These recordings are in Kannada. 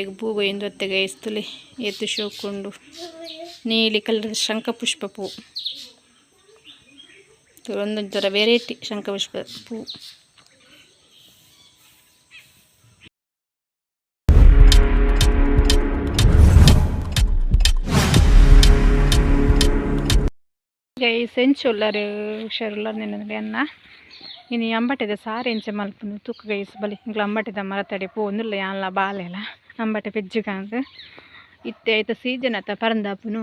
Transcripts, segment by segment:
ಈಗ ಹೂವು ಎಂದೊತ್ತೆಗೆ ಇಸ್ತಲಿ ಎತ್ತು ಶೋಕೊಂಡು ನೀಲಿ ಕಲರ್ ಶಂಖಪುಷ್ಪ ಪೂ. ಒಂದೊಂದು ಥರ ವೆರೈಟಿ ಶಂಖಪುಷ್ಪ ಪೂ. ಗೈಸ್ ಎಂಚುಲ್ಲರು ಹುಷಾರುಲ್ಲ ನೆನದಲ್ಲಿ ಅನ್ನ ಇನ್ನು ಅಂಬಟೆದ ಸಾರಿ ಎಂಚ ಮಲ್ಪನ್ನು ತೂಕ ಗೈಸ್ ಬಲಿ. ಇಂಗ್ಲ ಅಂಬಟೆದ ಮರ ತಡೆ ಪೋಂದುಲ್ಲ ಯಾನ್ಲ ಬಾಲೆಲ ಅಂಬಟೆ ಪೆಜ್ಜಿಗಾಂದ್ ಇತ್ತೆ ಐತ ಸೀಸನ್ ಆತ ಪರಂದಾಪುನು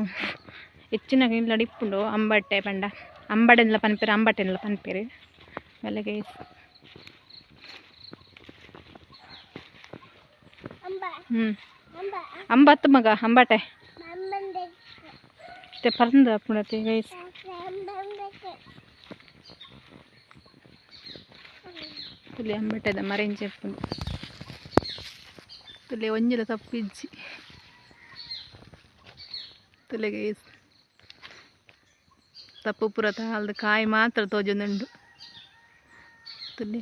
ಹೆಚ್ಚಿನ ಇಲ್ಲ ಇಪ್ಪುಂಡು ಅಂಬಟೆ ಪಂಡ ಅಂಬಡೆನ್ಲ ಪನ್ಪೆರೆ ಅಂಬಟೆನ್ಲ ಪನ್ಪೆರೆ ಮೇಲೆ ಗೈಸ್ ಹ್ಞೂ ಅಂಬತ್ತು ಮಗ ಅಂಬಟೆ ಇತ್ತೆ ಪರಂದಾಪುಣತೆ ಗೈಸ್ ತುಲೆ ಅಂಬಟ್ಟದ ತುಲೆ ಒಂಜಿಲ ತಪ್ಪಿಜ್ಜಿ. ತುಲೆಗೆ ತಪ್ಪು ಪುರ ತಾಳ್ದು ಕಾಯಿ ಮಾತ್ರ ತೋಜೊಂದುಂಡು ತುಲೆ.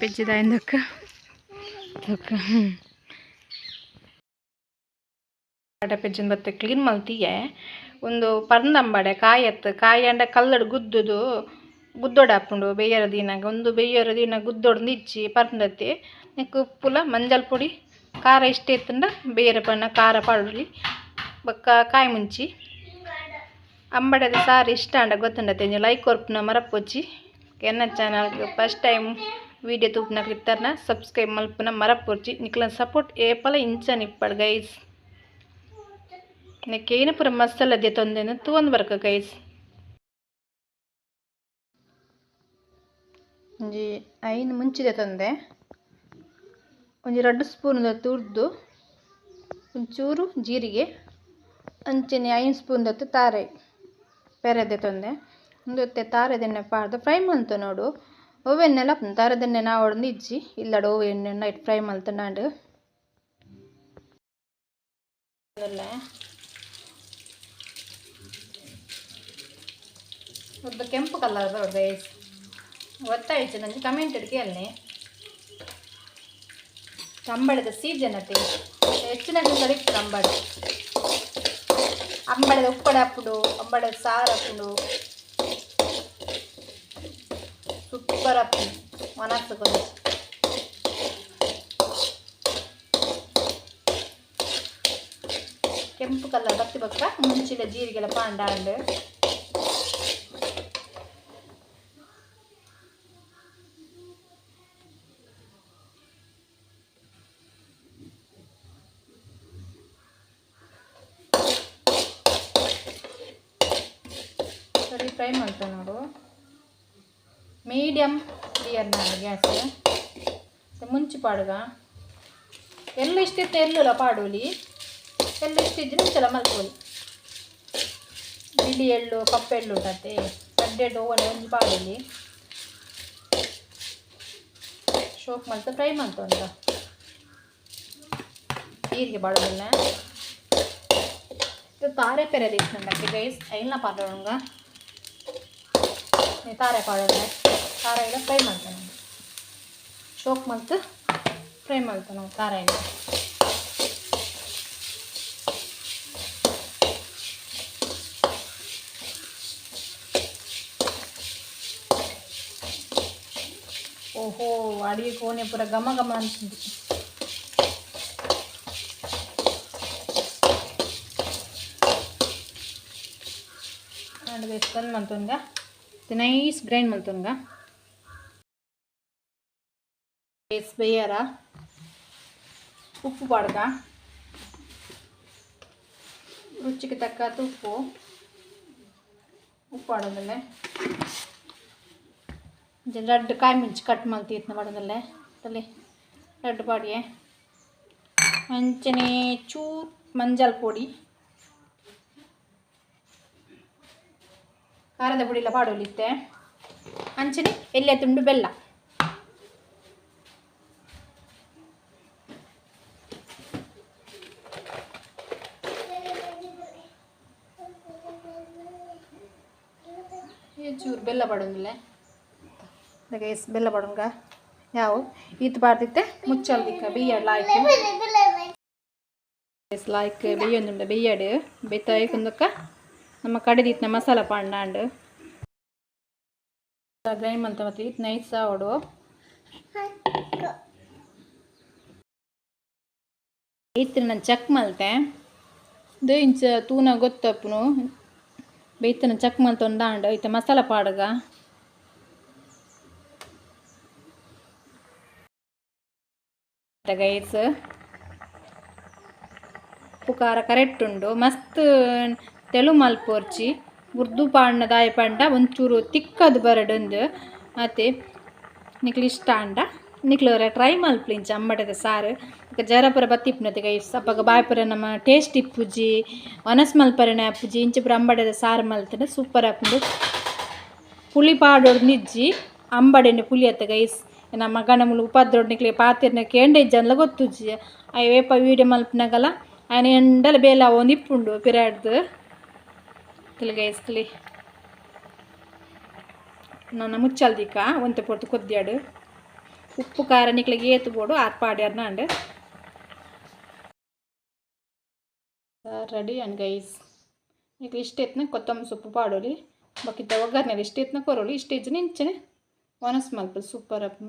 ಪೆಜ್ಜಿದಾಯಿಂದಕ್ಕ ತಕ್ಕ ಪೆಜ್ಜಿನ ಬತ್ತೆ ಕ್ಲೀನ್ ಮಲ್ತಿಯೇ. ಒಂದು ಪರ್ನಂಬಡೆ ಕಾಯಿ ಎತ್ತು ಕಾಯಿ ಅಂಡ ಕಲ್ಲಡು ಗುದ್ದುದು ಹಾಪುಂಡು ಬೆಯ್ಯರ ದಿನಾಗ ಒಂದು ಬೆಯ್ಯರ ದಿನ ಗುದ್ದೊಡ್ದು ಇಚ್ಚಿ ಪರ್ಂದತ್ತಿ ನೆಕ್ ಉಪ್ಪುಲ ಮಂಜಲ್ ಪುಡಿ, ಖಾರ ಇಷ್ಟ ಎತ್ತಂಡ ಬೇರೆ ಬಣ್ಣ ಖಾರ ಪಾಡುಲಿ, ಬೊಕ್ಕ ಕಾಯಿ ಮುಂಚಿ. ಅಂಬಡದ ಸಾರು ಇಷ್ಟ ಅಂಡ ಗೊತ್ತುಂಡತೆ ಲೈಕ್ ಕೊರ್ಪುನ ಮರಪೊಚ್ಚಿ ಎನ್ನ ಚಾನಲ್ಗೆ ಫಸ್ಟ್ ಟೈಮ್ ವೀಡಿಯೋ ತೂಪಿನ ಕ್ಲಿತ್ತರ್ನ ಸಬ್ಸ್ಕ್ರೈಬ್ ಮಲ್ಪುನ ಮರಪೊಚ್ಚಿ ನಿಕ್ಲ ಸಪೋರ್ಟ್ ಏಪಲ ಇಂಚನ್ ಇಪ್ಪಡ್ ಗೈಸ್ ನೆಕ್ಕೇನು ಪುರ ಮಸಾಲ ದೇ ತೊಂದೆನ ತೂವೊಂದು ಬರ್ಕ ಗೈಸ್ ಒಂಜಿ ಐನ್ ಮುಂಚಿದೆ ತಂದೆ. ಒಂಜಿ ರಡ್ಡು ಸ್ಪೂನ್ದ ತುರ್ದು, ಒಂಚೂರು ಜೀರಿಗೆ, ಅಂಚನೆ ಐನ್ ಸ್ಪೂನ್ ದತ್ತು ತಾರೆ ಪೆರೆದೆ ತಂದೆ. ಒಂದೊತ್ತೆ ತಾರೆದೆಣ್ಣೆ ಪಾಡ್ದು ಫ್ರೈ ಮಲ್ತು ನೋಡು. ಓವೆನ್ನೆಲ್ಲ ತಾರೆದೆಣ್ಣೆ ನಾ ಒಡ್ದು ಇಜ್ಜಿ. ಇಲ್ಲಡ ಓವ್ ಎಣ್ಣೆ ನೈಟ್ ಫ್ರೈ ಮಂತ ಒಂದು ಕೆಂಪು ಕಲರ್ ಬರೋದು ಗೈಸ್ ಗೊತ್ತಾಯ್ತು ನನಗೆ ಕಮೆಂಟ್ ಕೇಳಿ ಅಂಬಳದ ಸೀಸನ್ ಅತ್ತೆ ಹೆಚ್ಚಿನ ಕಡಿತು ಅಂಬಳ ಅಂಬಳದ ಉಪ್ಪಡ ಹಾಪುಡು ಅಂಬಳದ ಸಾರು ಹಾಪುಡು ಸೂಪರ್ ಹಾಪುಡು ಮನಸ್ಸುಕೊಂಡು ಕೆಂಪು ಕಲರ್ ಬತ್ತಿ ಬಕ್ಕ ಮುಂಚಿನ ಜೀರಿಗೆಲ್ಲ ಪಾಂಡ ಅಂಡು ಸರಿ ಫ್ರೈ ಮಾಡ್ತೇವೆ ನೋಡು. ಮೀಡಿಯಮ್ ಕ್ಲಿಯರ್ ನಾನು ಗ್ಯಾಸ್ ಮುಂಚೆ ಪಾಡುಗ. ಎಲ್ಲ ಇಷ್ಟಿತ್ತು ಎಲ್ಲಲ್ಲ ಪಾಡುಲಿ. ಎಲ್ಲ ಇಷ್ಟಿದ್ರೆ ಮುಂಚೆಲ್ಲ ಮಲ್ಕೋಲಿ. ಬಿಳಿ ಎಳ್ಳು ಕಪ್ಪೆಳ್ಳು ಉಂಟತ್ತೆ ಕಡ್ಡೆಡ್ಡು ಒಳ್ಳೆ ಒಂಜಿ ಪಾಡುಲಿ. ಶೋಕ್ ಮಲ್ತ ಫ್ರೈ ಮಾಡ್ತು ಅಂತ ಜೀರಿಗೆ ಬಾಡೋದಿಲ್ಲ ತಾರೆ ಪೆರದಿ ಇಷ್ಟಂಡಕ್ಕೆ ಗೈಸ್ ಐಲ್ನ ಪಾಡೋಂಗ ಖಾರ ಪಾಡೋದು ಖಾರ ಎಲ್ಲ ಫ್ರೈ ಮಾಡ್ತಾನೆ ಶೋಕ್ ಮಾಡ್ತು, ಫ್ರೈ ಮಾಡ್ತೇನೆ ನಾವು ಖಾರ ಎಲ್ಲ ಓಹೋ, ಅಡಿಗೆ ಕೋಣೆ ಪೂರ ಗಮ ಗಮ ಅಂತಿದ್ದು ಅಂದ್ರೆ ಎಷ್ಟು ಬಂದು ನೈಸ್ ಗ್ರೈಂಡ್ ಮಲ್ತನ್ಗ ಬೇಯರ ಉಪ್ಪು ಪಡ್ಗ ರುಚಿಗೆ ತಕ್ಕ ತುಪ್ಪು ಉಪ್ಪು ಆಡೋದಲ್ಲೇ ರೆಡ್ ಕಾಯಿ ಮಿಂಚು ಕಟ್ ಮಲ್ತಿ ಇತ್ನ ಮಾಡೋದಲ್ಲೇ ತಲೆ ರೆಡ್ ಬಾಡಿಯೇ ಮಂಚನೆ ಚೂರು ಮಂಜಲ್ ಪೊಡಿ ಖಾರದ ಪುಡಿಲ ಎಲ್ಲ ಪಾಡೋಲಿತ್ತೆ. ಅಂಚನೆ ಎಲ್ಲ ತುಂಡು ಬೆಲ್ಲ. ಚೂರು ಬೆಲ್ಲ ಪಡೋದಿಲ್ಲ ಗೈಸ್ ಬೆಲ್ಲ ಪಡೋಂಗ ಯಾವ? ಈತ್ ಬಾರ್ದಿತ್ತೆ ಮುಚ್ಚಲ್ದಿಕ್ಕ ಬಿಯ್ಯಡ್ ಲಾಯ್ಕ್ ಲಾಯ್ಕ್ ಬೆಯ್ಯೊಂದುಂಡು ಬೆಯ್ಯಡ್. ಬೆತ್ತ ನಮ್ಮ ಕಡೆದಿತ್ನ ಮಸಾಲ ಪಾಂಡಾಂಡು ಗ್ರೈಂಡ್ ಮಂತ ಮತ್ತೆ ಇತ್ತು ನೈಟ್ ಸಾವಡು ಇತ್ತು ನಾನು ಚೆಕ್ ಮಲ್ತೆ. ದೇ ಇಂಚ ತೂನ ಗೊತ್ತಪ್ಪನು. ಚಕ್ ಚೆಕ್ ಮಲ್ತೊಂದಾಂಡ್ ಇತ್ತು ಮಸಾಲ ಪಾಡಗ. ಗೈಸ್ ಉಪ್ಪು ಖಾರ ಕರೆಕ್ಟ್ ಉಂಡು. ಮಸ್ತ್ ತೆಳು ಮಲ್ಪೋರ್ಚಿ, ಉರ್ದು ಪಾಡ್ನ ದಾಯ ಪಂಡ, ಒಂಚೂರು ತಿಕ್ಕದು ಬರಡೊಂದು. ಮತ್ತು ನಿಕ್ಲು ಇಷ್ಟ ಅಂಡ. ನಿಕ್ಲವರ ಟ್ರೈ ಮಲ್ಪ್ಲಿಂಚ ಅಮ್ಮಟದ ಸಾರು. ಜರಪುರ ಬತ್ತಿಪ್ಪುನತಿಗೆ ಅಪ್ಪಗ ಬಾಯ್ಪುರ ನಮ್ಮ ಟೇಸ್ಟ್ ಇಪ್ಪುಜಿ ಒನಸ್ ಮಲ್ಪರನ ಅಪ್ಪುಜಿ ಇಂಚಿಪುರ ಅಂಬಡದ ಸಾರು ಮಲ್ತಿನ ಸೂಪರ್ ಅಪ್ಪುಂಡು ಪುಳಿ ಪಾಡೋದು ನಿಜ್ಜಿ ಅಂಬಡೆನೆ ಪುಲಿ ಅತ್ತ ಗೈಸ್ ನಮ್ಮ ಗಣಮುಲು ಮುಳು ಉಪಾದ್ರೊಡ್ನಿಕ್ಲೆ ಪಾತಿರ್ನ ಕೇಂಡೆ ಜನಲ ಗೊತ್ತುಜ್ಜಿ. ಅಯ್ಯ ವೇಪ ವೀಡಿಯೋ ಮಲ್ಪನಾಗಲ್ಲ ఆయన ఎండల ಬೇಲ ఉంది ಇಪ್ಪುಂಡು పిరాడ్దు ಗೈಸ್ ಕಿಲಿ. ನನ್ನ ಮುಚ್ಚಲ್ದಿಕ್ಕ ಒಂತೆ ಪೊರ್ತು ಕೊದ್ಯಾಡು ಉಪ್ಪು, ಖಾರ ನಿಕ್ಲಿಗೆ ಏತು ಬೋಡು ಆತ್ ಪಾಡ್ಯಾರ್ನ ರೆಡಿ ಅಂಡ್ ಗೈಸ್ ನಿಕ್ಲಿ ಇಷ್ಟ ಎತ್ನ ಕೊತ್ತಂಬರಿ ಸೊಪ್ಪು ಪಾಡೋಲಿ. ಬಾಕಿ ಒಗ್ಗರ್ನೆಲ್ಲ ಇಷ್ಟ ಎತ್ನ ಕೊರೋಲಿ. ಇಷ್ಟ ಇಜ್ಜಿ ನಿಂಚನೆ ಒನಸ್ ಮಲ್ಪ ಸೂಪರ್ ಅಪ್